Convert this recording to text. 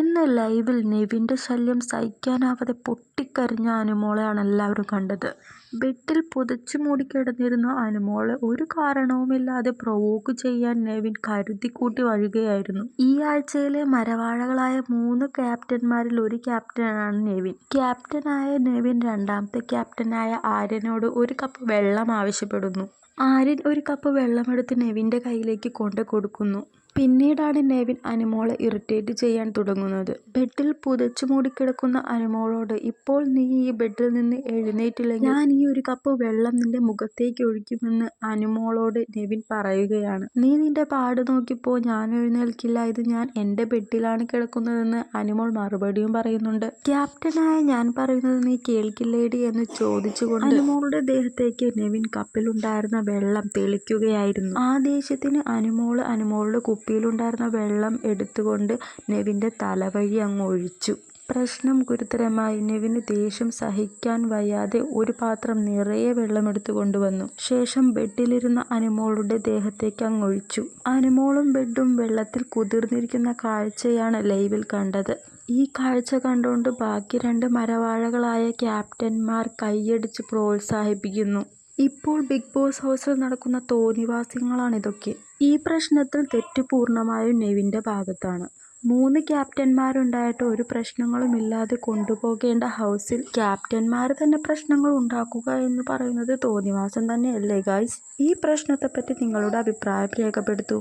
ഇന്ന് ലൈവിൽ നിവിന്റെ ശല്യം സഹിക്കാനാവാതെ പൊട്ടിക്കരഞ്ഞ അനുമോളെയാണ് എല്ലാവരും കണ്ടത്. ബെഡിൽ പുതച്ചു മൂടി കിടന്നിരുന്ന അനുമോളെ ഒരു കാരണവുമില്ലാതെ പ്രൊവോക്ക് ചെയ്യാൻ നെവിൻ കരുതിക്കൂട്ടി വഴുകയായിരുന്നു ഈ ആഴ്ചയിലെ മരവാഴകളായ മൂന്ന് ക്യാപ്റ്റന്മാരിൽ ഒരു ക്യാപ്റ്റനാണ് നെവിൻ. ക്യാപ്റ്റനായ നെവിൻ രണ്ടാമത്തെ ക്യാപ്റ്റനായ ആര്യനോട് ഒരു കപ്പ് വെള്ളം ആവശ്യപ്പെടുന്നു. ആര്യൻ ഒരു കപ്പ് വെള്ളമെടുത്ത് നെവിന്റെ കയ്യിലേക്ക് കൊണ്ടു കൊടുക്കുന്നു പിന്നീടാണ് നെവിൻ അനുമോളെ ഇറിറ്റേറ്റ് ചെയ്യാൻ തുടങ്ങുന്നത്. ബെഡിൽ പുതച്ചു മൂടിക്കിടക്കുന്ന അനുമോളോട് ഇപ്പോൾ നീ ഈ ബെഡിൽ നിന്ന് എഴുന്നേറ്റില്ലെങ്കിൽ ഞാൻ ഈ ഒരു കപ്പ് വെള്ളം നിന്റെ മുഖത്തേക്ക് ഒഴിക്കുമെന്ന് അനുമോളോട് നെവിൻ പറയുകയാണ്. നീ നിന്റെ പാട് നോക്കിപ്പോ ഞാൻ എഴുന്നേൽക്കില്ല. ഇത് ഞാൻ എന്റെ ബെഡിലാണ് കിടക്കുന്നതെന്ന് അനുമോൾ മറുപടിയും പറയുന്നുണ്ട്. ക്യാപ്റ്റനായ ഞാൻ പറയുന്നത് നീ കേൾക്കില്ലേടി എന്ന് ചോദിച്ചുകൊണ്ട് അനുമോളുടെ ദേഹത്തേക്ക് നെവിൻ കപ്പിലുണ്ടായിരുന്ന വെള്ളം തെളിക്കുകയായിരുന്നു. ആ ദേഷ്യത്തിന് അനുമോൾ അനുമോളുടെ കുപ്പിയിലുണ്ടായിരുന്ന വെള്ളം എടുത്തുകൊണ്ട് നെവിന്റെ തലവഴി അങ്ങ് ഒഴിച്ചു. പ്രശ്നം ഗുരുതരമായി. നെവിന് ദേഷ്യം സഹിക്കാൻ വയ്യാതെ ഒരു പാത്രം നിറയെ വെള്ളമെടുത്തു കൊണ്ടുവന്നു. ശേഷം ബെഡിലിരുന്ന അനുമോളുടെ ദേഹത്തേക്ക് അങ്ങൊഴിച്ചു അനുമോളും ബെഡും വെള്ളത്തിൽ കുതിർന്നിരിക്കുന്ന കാഴ്ചയാണ് ലൈവിൽ കണ്ടത്. ഈ കാഴ്ച കണ്ടുകൊണ്ട് ബാക്കി രണ്ട് മരവാഴകളായ ക്യാപ്റ്റന്മാർ കൈയടിച്ച് പ്രോത്സാഹിപ്പിക്കുന്നു. ഇപ്പോൾ ബിഗ് ബോസ് ഹൗസിൽ നടക്കുന്ന തോന്നിവാസ്യങ്ങളാണിതൊക്കെ ഈ പ്രശ്നത്തിൽ തെറ്റ് പൂർണമായും നെവിന്റെ ഭാഗത്താണ്. മൂന്ന് ക്യാപ്റ്റന്മാരുണ്ടായിട്ട് ഒരു പ്രശ്നങ്ങളും ഇല്ലാതെ കൊണ്ടുപോകേണ്ട ഹൗസിൽ ക്യാപ്റ്റന്മാർ തന്നെ പ്രശ്നങ്ങൾ ഉണ്ടാക്കുക എന്ന് പറയുന്നത് തോന്നിവാസം തന്നെയല്ലേ ഗായ്സ് ഈ പ്രശ്നത്തെപ്പറ്റി നിങ്ങളുടെ അഭിപ്രായം രേഖപ്പെടുത്തൂ.